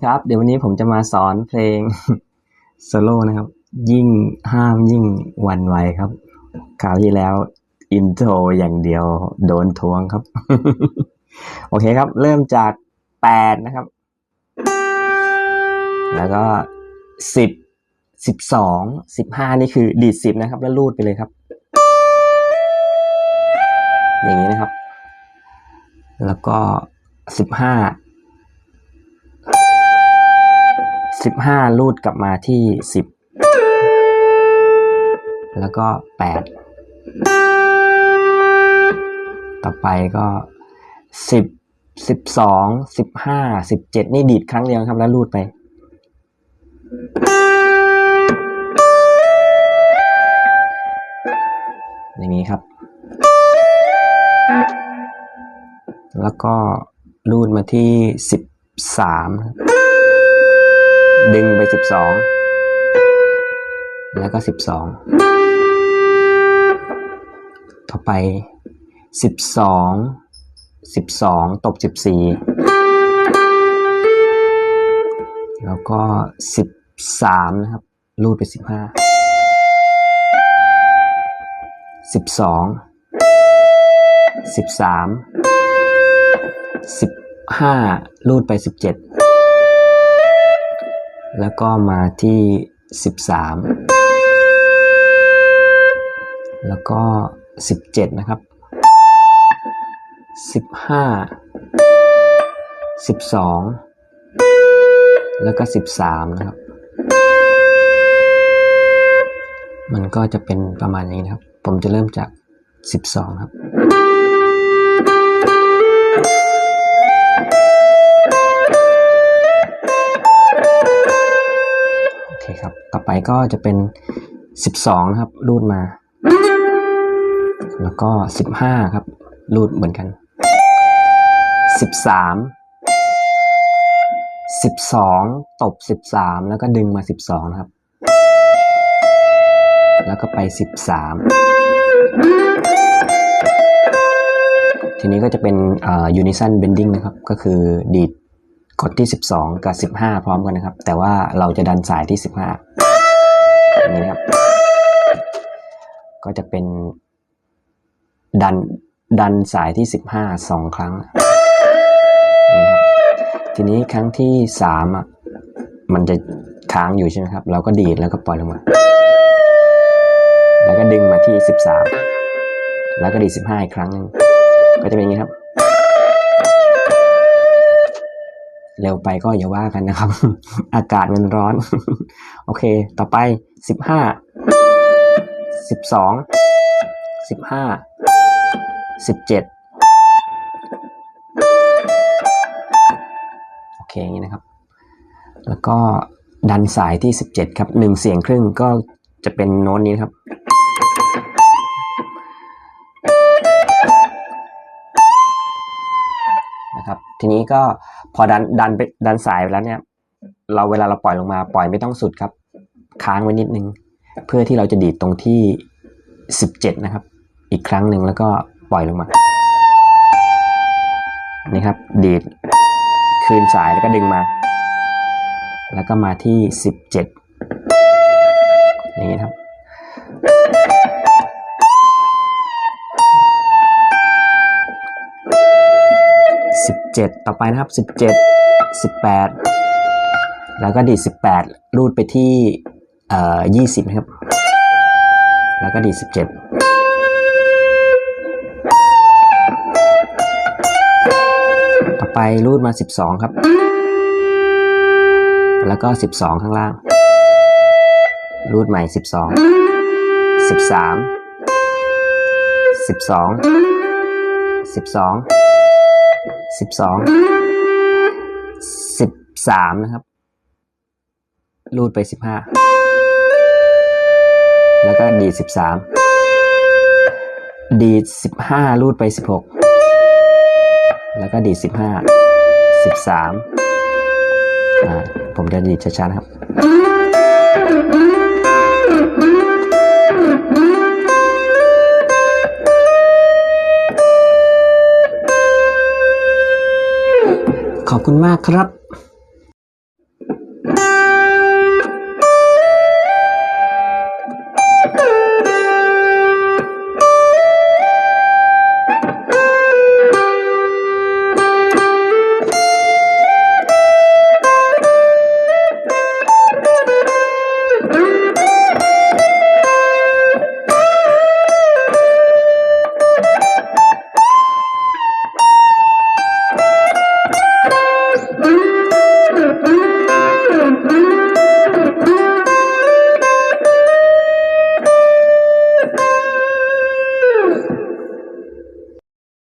ครับ เดี๋ยววันนี้ผมจะมาสอนเพลงโซโล่นะครับ ยิ่งห้ามยิ่งวันไหวครับคราวที่แล้วอินโทรอย่างเดียวโดนทวงครับ โอเคครับ เริ่มจากแปดนะครับ แล้วก็สิบสิบสองสิบห้านี่คือดีดสิบนะครับ แล้วลูดไปเลยครับ อย่างนี้นะครับ แล้วก็สิบห้า สิบห้าลูดกลับมาที่สิบแล้วก็แปดต่อไปก็สิบสิบสองสิบห้าสิบเจ็ดนี่ดีดครั้งเดียวครับแล้วลูดไป อย่างนี้ครับ แล้วก็ลูดมาที่สิบสามครับ ดึงไปสิบสองแล้วก็สิบสองต่อไปสิบสองสิบสองตบสิบสี่แล้วก็สิบสามนะครับรูดไปสิบห้าสิบสองสิบสามสิบห้ารูดไปสิบเจ็ด แล้วก็มาที่สิบสามแล้วก็สิบเจ็ดนะครับสิบห้าสิบสองแล้วก็สิบสามนะครับ มันก็จะเป็นประมาณนี้นะครับ ผมจะเริ่มจากสิบสองครับ ไปก็จะเป็นสิบสองนะครับ รูดมา แล้วก็สิบห้าครับ รูดเหมือนกันสิบสามสิบสองตบสิบสามแล้วก็ดึงมาสิบสองนะครับ แล้วก็ไปสิบสามทีนี้ก็จะเป็นยูนิซันเบนดิ้งนะครับ ก็คือดีดกดที่ 12 กับ 15 พร้อมกันนะครับ แต่ว่าเราจะดันสายที่ 15 อย่างนี้ครับ ก็จะเป็นดันดันสายที่ 15สองครั้งนี่ครับทีนี้ครั้งที่3อะมันจะค้างอยู่ใช่ไหมครับ เราก็ดีดแล้วก็ปล่อยลงมา แล้วก็ดึงมาที่ 13 แล้วก็ดีด15 อีกครั้งหนึ่งก็จะเป็นอย่างนี้ครับ เร็วไปก็อย่าว่ากันนะครับ อากาศมันร้อน โอเค ต่อไปสิบห้าสิบสองสิบห้าสิบเจ็ดโอเคอย่างนี้นะครับ แล้วก็ดันสายที่สิบเจ็ดครับหนึ่งเสียงครึ่งก็จะเป็นโน้ตนี้ครับนะครับ ทีนี้ก็ พอดันดันไปดันสายไปแล้วเนี่ย เราเวลาเราปล่อยลงมาปล่อยไม่ต้องสุดครับ ค้างไว้นิดนึง เพื่อที่เราจะดีดตรงที่สิบเจ็ดนะครับ อีกครั้งหนึ่งแล้วก็ปล่อยลงมา นี่ครับ ดีดคืนสายแล้วก็ดึงมา แล้วก็มาที่สิบเจ็ดอย่างนี้ครับ สิบเจ็ดต่อไปนะครับสิบเจ็ดสิบแปดแล้วก็ดีดสิบแปดรูดไปที่เอ่อยี่สิบนะครับ แล้วก็ดีดสิบเจ็ดต่อไปรูดมาสิบสองครับ แล้วก็สิบสองข้างล่าง รูดใหม่สิบสอง สิบสองสิบสามนะครับ รูดไปสิบห้าแล้วก็ดีสิบสามดีสิบห้ารูดไปสิบหกแล้วก็ดีสิบห้าสิบสามอ่าผมจะดีช้าๆนะครับ ขอบคุณมากครับ